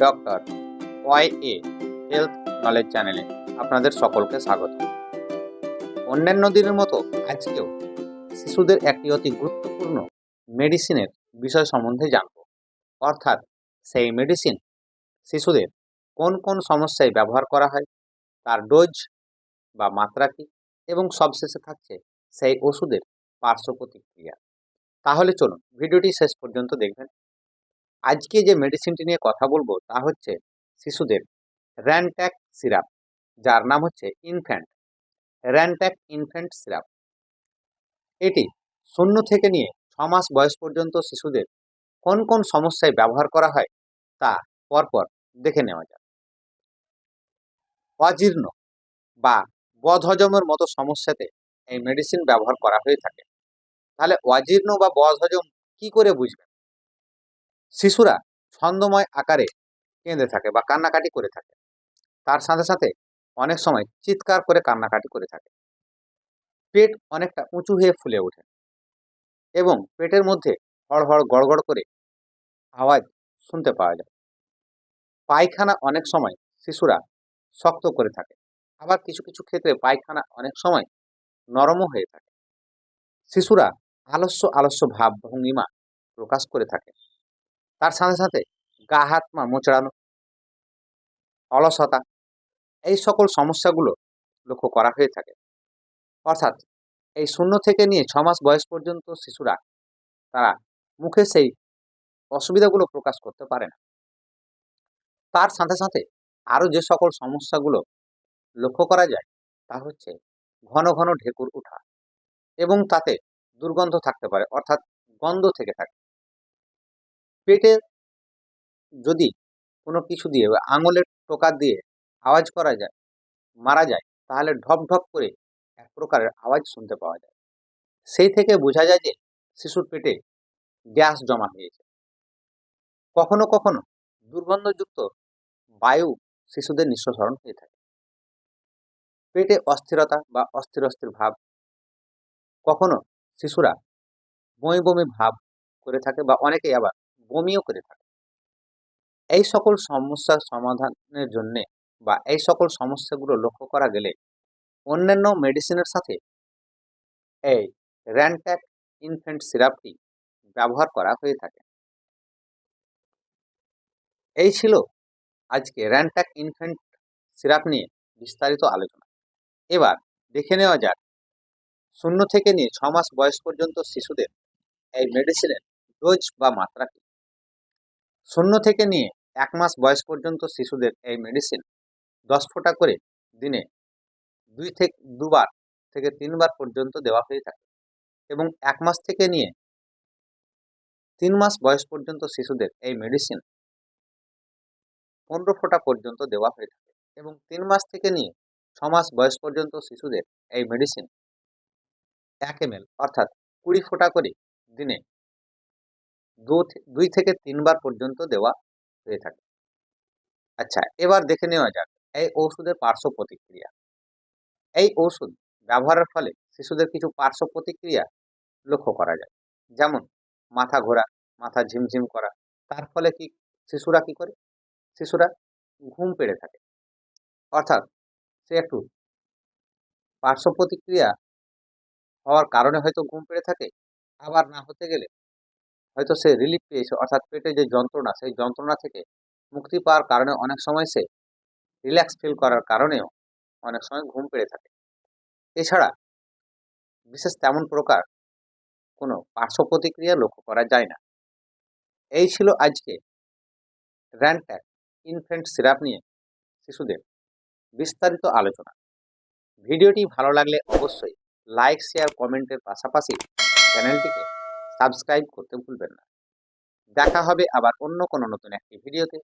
Doctor Y A health knowledge চ্যানেলে আপনাদের সকলকে স্বাগত। অন্যান্য দিনের মতো আজকেও শিশুদের একটি অতি গুরুত্বপূর্ণ মেডিসিনের বিষয় সম্বন্ধে জানব। অর্থাৎ সেই মেডিসিন শিশুদের কোন কোন সমস্যায় ব্যবহার করা হয়, তার ডোজ বা মাত্রা কী এবং সবশেষে থাকছে সেই ওষুধের পার্শ্ব প্রতিক্রিয়া। তাহলে চলুন ভিডিওটি শেষ পর্যন্ত দেখবেন। আজকে যে মেডিসিনটি নিয়ে কথা বলব তা হচ্ছে শিশুদের র্যানট্যাক সিরাপ যার নাম হচ্ছে ইনফ্যান্ট র্যানট্যাক ইনফ্যান্ট সিরাপ এটি শূন্য থেকে নিয়ে ছ মাস বয়স পর্যন্ত শিশুদের কোন কোন সমস্যায় ব্যবহার করা হয় তা পরপর দেখে নেওয়া যাক। অজীর্ণ বা বদহজমের মতো সমস্যাতে এই মেডিসিন ব্যবহার করা হয়ে থাকে। তাহলে অজীর্ণ বা বদহজম কি করে বুঝবেন? শিশুরা ছন্দময় আকারে কেঁদে থাকে বা কান্নাকাটি করে থাকে। তার সাথে সাথে অনেক সময় চিৎকার করে কান্নাকাটি করে থাকে। পেট অনেকটা উঁচু হয়ে ফুলে ওঠে এবং পেটের মধ্যে হড়হড়, গড়গড় করে আওয়াজ শুনতে পাওয়া যায়। পায়খানা অনেক সময় শিশুরা শক্ত করে থাকে। আবার কিছু কিছু ক্ষেত্রে পায়খানা অনেক সময় নরমও হয়ে থাকে। শিশুরা আলস্য আলস্য ভাব, ভঙ্গিমা প্রকাশ করে থাকে। তার সাথে সাথে গা, হাত মা মোচড়ানো, অলসতা, এই সকল সমস্যাগুলো লক্ষ্য করা হয়ে থাকে। অর্থাৎ এই শূন্য থেকে নিয়ে ছ মাস বয়স পর্যন্ত শিশুরা, তারা মুখে সেই অসুবিধাগুলো প্রকাশ করতে পারে না। তার সাথে সাথে আরও যে সকল সমস্যাগুলো লক্ষ্য করা যায়, তা হচ্ছে ঘন ঘন ঢেকুর ওঠা এবং তাতে দুর্গন্ধ থাকতে পারে, অর্থাৎ গন্ধ থেকে থাকে। পেটে যদি কোনো কিছু দিয়ে আঙুলের টোকা দিয়ে আওয়াজ করা যায়, মারা যায়, তাহলে ঢপ ঢপ করে এক প্রকারের আওয়াজ শুনতে পাওয়া যায়। সেই থেকে বোঝা যায় যে শিশুর পেটে গ্যাস জমা হয়েছে। কখনো কখনো দুর্গন্ধযুক্ত বায়ু শিশুদের নিঃসরণ হয়ে থাকে। পেটে অস্থিরতা বা অস্থির অস্থির ভাব, কখনো শিশুরা বমি বমি ভাব করে থাকে বা অনেকেই আবার বমিও করে থাকে। এই সকল সমস্যার সমাধানের জন্যে বা এই সকল সমস্যাগুলো লক্ষ্য করা গেলে অন্যান্য মেডিসিনের সাথে এই র্যানট্যাক ইনফ্যান্ট সিরাপটি ব্যবহার করা হয়ে থাকে। এই ছিল আজকে র্যানট্যাক ইনফ্যান্ট সিরাপ নিয়ে বিস্তারিত আলোচনা। এবার দেখে নেওয়া যাক, শূন্য থেকে নিয়ে ছ মাস বয়স পর্যন্ত শিশুদের এই মেডিসিনের ডোজ বা মাত্রা কী? শূন্য থেকে নিয়ে এক মাস বয়স পর্যন্ত শিশুদের এই মেডিসিন দশ ফোঁটা করে দিনে দুই থেকে দুবার থেকে তিনবার পর্যন্ত দেওয়া হয়ে থাকে এবং এক মাস থেকে নিয়ে তিন মাস বয়স পর্যন্ত শিশুদের এই মেডিসিন পনেরো ফোঁটা পর্যন্ত দেওয়া হয়ে থাকে এবং তিন মাস থেকে নিয়ে ছ মাস বয়স পর্যন্ত শিশুদের এই মেডিসিন এক এম অর্থাৎ কুড়ি ফোঁটা করে দিনে দুই থেকে তিনবার পর্যন্ত দেওয়া হয়ে থাকে। আচ্ছা এবার দেখে নেওয়া যাক এই ওষুধের পার্শ্ব প্রতিক্রিয়া। এই ওষুধ ব্যবহারের ফলে শিশুদের কিছু পার্শ্ব প্রতিক্রিয়া লক্ষ্য করা যায়। যেমন মাথা ঘোরা, মাথা ঝিমঝিম করা। তার ফলে কি শিশুরা কি করে? শিশুরা ঘুম পেড়ে থাকে। অর্থাৎ সে একটু পার্শ্ব প্রতিক্রিয়া হওয়ার কারণে হয়তো ঘুম পেড়ে থাকে। আবার না হতে গেলে হয়তো সে রিলিফ পেয়েছে, অর্থাৎ পেটে যে যন্ত্রণা, সেই যন্ত্রণা থেকে মুক্তি পাওয়ার কারণে অনেক সময় সে রিল্যাক্স ফিল করার কারণেও অনেক সময় ঘুম পেড়ে থাকে। এছাড়া বিশেষ তেমন প্রকার কোনো পার্শ্ব প্রতিক্রিয়া লক্ষ্য করা যায় না। এই ছিল আজকে র্যানট্যাক ইনফ্যান্ট সিরাপ নিয়ে শিশুদের বিস্তারিত আলোচনা। ভিডিওটি ভালো লাগলে অবশ্যই লাইক শেয়ার কমেন্টের পাশাপাশি চ্যানেলটিকে সাবস্ক্রাইব করতে ভুলবেন না। দেখা হবে আবার অন্য কোনো নতুন একটি ভিডিওতে।